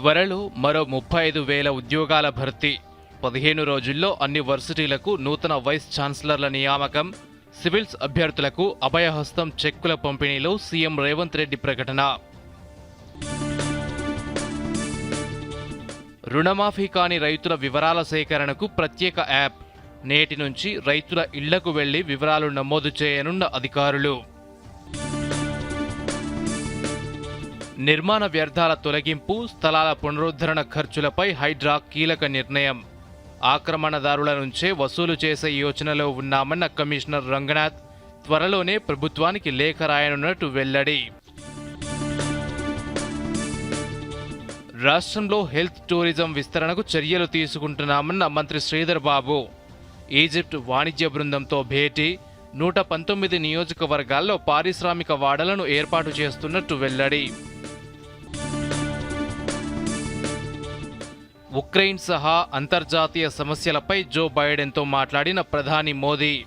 త్వరలో మరో ముప్పై ఐదు వేల ఉద్యోగాల భర్తీ. పదిహేను రోజుల్లో అన్ని వర్సిటీలకు నూతన వైస్ ఛాన్సలర్ల నియామకం. సివిల్స్ అభ్యర్థులకు అభయహస్తం చెక్కుల పంపిణీలో సీఎం రేవంత్ రెడ్డి ప్రకటన. రుణమాఫీ కాని రైతుల వివరాల సేకరణకు ప్రత్యేక యాప్. నేటి నుంచి రైతుల ఇళ్ళకు వెళ్ళి వివరాలు నమోదు చేయనున్న అధికారులు. నిర్మాణ వ్యర్థాల తొలగింపు స్థలాల పునరుద్ధరణ ఖర్చులపై హైడ్రా కీలక నిర్ణయం. ఆక్రమణదారుల నుంచే వసూలు చేసే యోచనలో ఉన్నామన్న కమిషనర్ రంగనాథ్ త్వరలోనే ప్రభుత్వానికి లేఖ రాయనున్నట్టు వెల్లడి. రాష్ట్రంలో హెల్త్ టూరిజం విస్తరణకు చర్యలు తీసుకుంటున్నామన్న మంత్రి శ్రీధర్ బాబు. ఈజిప్ట్ వాణిజ్య బృందంతో భేటీ నూట పంతొమ్మిది నియోజకవర్గాల్లో పారిశ్రామిక వాడలను ఏర్పాటు చేస్తున్నట్టు వెల్లడి. ఉక్రెయిన్ సహా అంతర్జాతీయ సమస్యలపై జో బైడెన్తో మాట్లాడిన ప్రధాని మోదీ.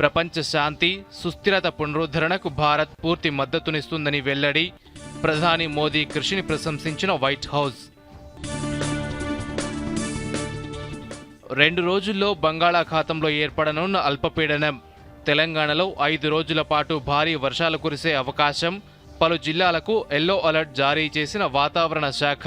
ప్రపంచ శాంతి సుస్థిరత పునరుద్ధరణకు భారత్ పూర్తి మద్దతునిస్తుందని వెల్లడి ప్రధాని మోదీ కృషిని ప్రశంసించిన వైట్ హౌస్. రెండు రోజుల్లో బంగాళాఖాతంలో ఏర్పడనున్న అల్పపీడనం తెలంగాణలో ఐదు రోజుల పాటు భారీ వర్షాలు కురిసే అవకాశం పలు జిల్లాలకు ఎల్లో అలర్ట్ జారీ చేసిన వాతావరణ శాఖ.